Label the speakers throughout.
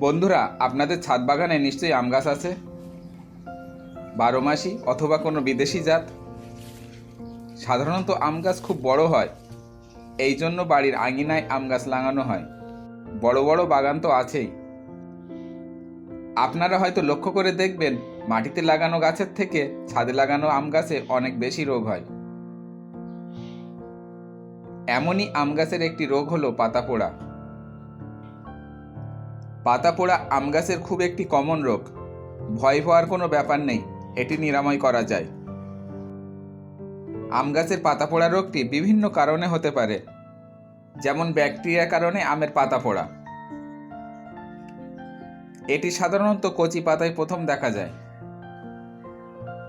Speaker 1: বন্ধুরা, আপনাদের ছাদ বাগানে নিশ্চয়ই আম গাছ আছে। বারো মাসি অথবা কোনো বিদেশি জাত। সাধারণত আম গাছ খুব বড় হয়। এই জন্য বাড়ির আঙিনায় আম গাছ লাগানো হয়। বড় বড় বাগান তো আছেই। আপনারা হয়তো লক্ষ্য করে দেখবেন, মাটিতে লাগানো গাছের থেকে ছাদে লাগানো আম গাছে অনেক বেশি রোগ হয়। এমনই আম গাছের একটি রোগ হলো পাতা পোড়া। পাতা পোড়া আম গাছের খুব একটি কমন রোগ। ভয় পাওয়ার কোনো ব্যাপার নেই, এটি নিরাময় করা যায়। আম গাছের পাতা পোড়া রোগটি বিভিন্ন কারণে হতে পারে, যেমন ব্যাকটেরিয়ার কারণে আমের পাতা পোড়া এটি সাধারণত কচি পাতায় প্রথম দেখা যায়।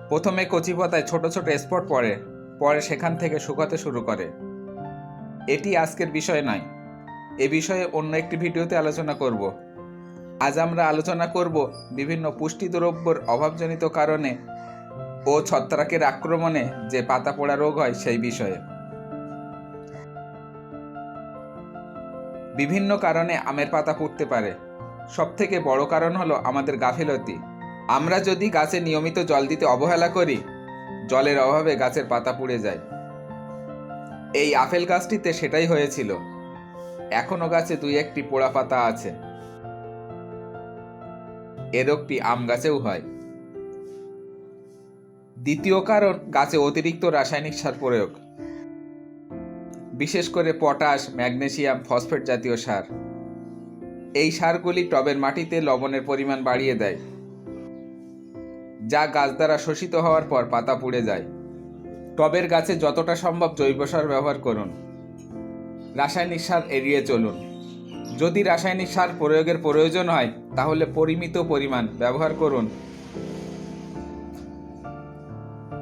Speaker 1: প্রথমে কচি পাতায় ছোট ছোট স্পট পড়ে, পরে সেখান থেকে শুকাতে শুরু করে। এটি আজকের বিষয় নয়, এ বিষয়ে অন্য একটি ভিডিওতে আলোচনা করব। আজ আমরা আলোচনা করব বিভিন্ন পুষ্টি দ্রব্যর অভাবজনিত কারণে ও ছত্রাকের আক্রমণে যে পাতা পোড়া রোগ হয় সেই বিষয়ে। বিভিন্ন কারণে আমের পাতা পুড়তে পারে। সবথেকে বড় কারণ হলো আমাদের গাফিলতি। আমরা যদি গাছে নিয়মিত জল দিতে অবহেলা করি, জলের অভাবে গাছের পাতা পুড়ে যায়। এই আপেল গাছটিতে সেটাই হয়েছিল। এখনও গাছে দুই একটি পোড়া পাতা আছে। এ রোগটি আম গাছেও হয়। দ্বিতীয় কারণ, গাছে অতিরিক্ত রাসায়নিক সার প্রয়োগ। বিশেষ করে পটাশ, ম্যাগনেসিয়াম, ফসফেট জাতীয় সার। এই সারগুলি টবের মাটিতে লবণের পরিমাণ বাড়িয়ে দেয়, যা গাছ দ্বারা শোষিত হওয়ার পর পাতা পুড়ে যায়। টবের গাছে যতটা সম্ভব জৈব সার ব্যবহার করুন। রাসায়নিক সার এড়িয়ে চলুন। যদি রাসায়নিক সার প্রয়োগের প্রয়োজন হয়, তাহলে পরিমিত পরিমাণ ব্যবহার করুন।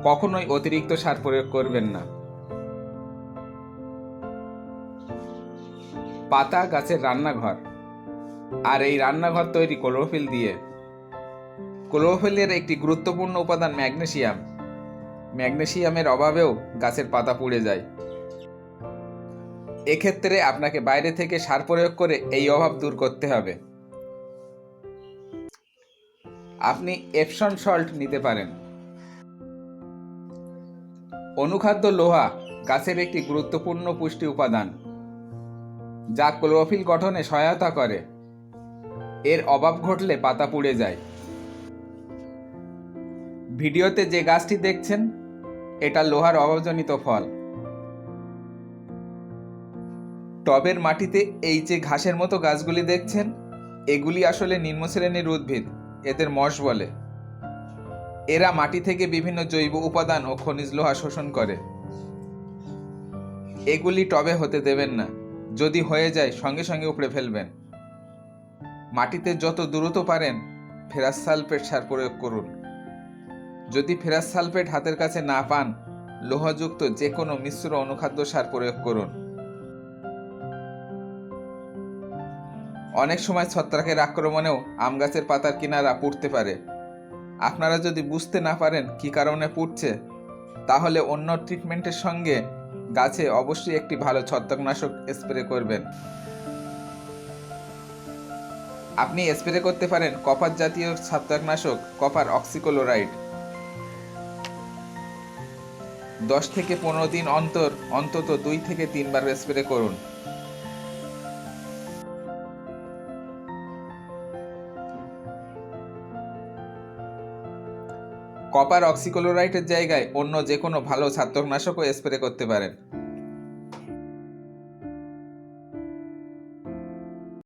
Speaker 1: কখনোই অতিরিক্ত সার প্রয়োগ করবেন না। পাতা গাছের রান্নাঘর। আর এই রান্নাঘর তৈরি ক্লোরোফিল দিয়ে। ক্লোরোফিলের একটি গুরুত্বপূর্ণ উপাদান ম্যাগনেসিয়াম। ম্যাগনেসিয়ামের অভাবেও গাছের পাতা পুড়ে যায়। এক্ষেত্রে আপনাকে বাইরে থেকে সার প্রয়োগ করে এই অভাব দূর করতে হবে। আপনি এপসন সল্ট নিতে পারেন। অনুখাদ্য লোহা গাছের একটি গুরুত্বপূর্ণ পুষ্টি উপাদান, যা ক্লোরোফিল গঠনে সহায়তা করে। এর অভাব ঘটলে পাতা পুড়ে যায়। ভিডিওতে যে গাছটি দেখছেন, এটা লোহার অভাবজনিত ফল। টবের মাটিতে এই যে ঘাসের মতো গাছগুলি দেখছেন, এগুলি আসলে নিম্ন শ্রেণির উদ্ভিদ, এদের মশ বলে। এরা মাটি থেকে বিভিন্ন জৈব উপাদান ও খনিজ লোহা শোষণ করে। এগুলি টবে হতে দেবেন না, যদি হয়ে যায় সঙ্গে সঙ্গে উপড়ে ফেলবেন। মাটিতে যত দ্রুত পারেন, ফেরাস সালফেট সার প্রয়োগ করুন। যদি ফেরাস সালফেট হাতের কাছে না পান, লোহাযুক্ত যে কোনো মিশ্র অনুখাদ্য সার প্রয়োগ করুন। অনেক সময় ছত্রাকের আক্রমণেও আম গাছের পাতার কিনারা পুড়তে পারে। আপনারা যদি বুঝতে না পারেন কি কারণে পুড়ছে, তাহলে অন্য ট্রিটমেন্টের সঙ্গে গাছে অবশ্যই একটি ভালো ছত্রাকনাশক স্প্রে করবেন। আপনি স্প্রে করতে পারেন কপার জাতীয় ছত্রাকনাশক, কপার অক্সিক্লোরাইড দশ থেকে পনেরো দিন অন্তর, অন্তত দুই থেকে তিনবার স্প্রে করুন। কপার অক্সিক্লোরাইটের জায়গায় অন্য যে কোনো ভালো ছত্রাকনাশকও স্প্রে করতে পারেন।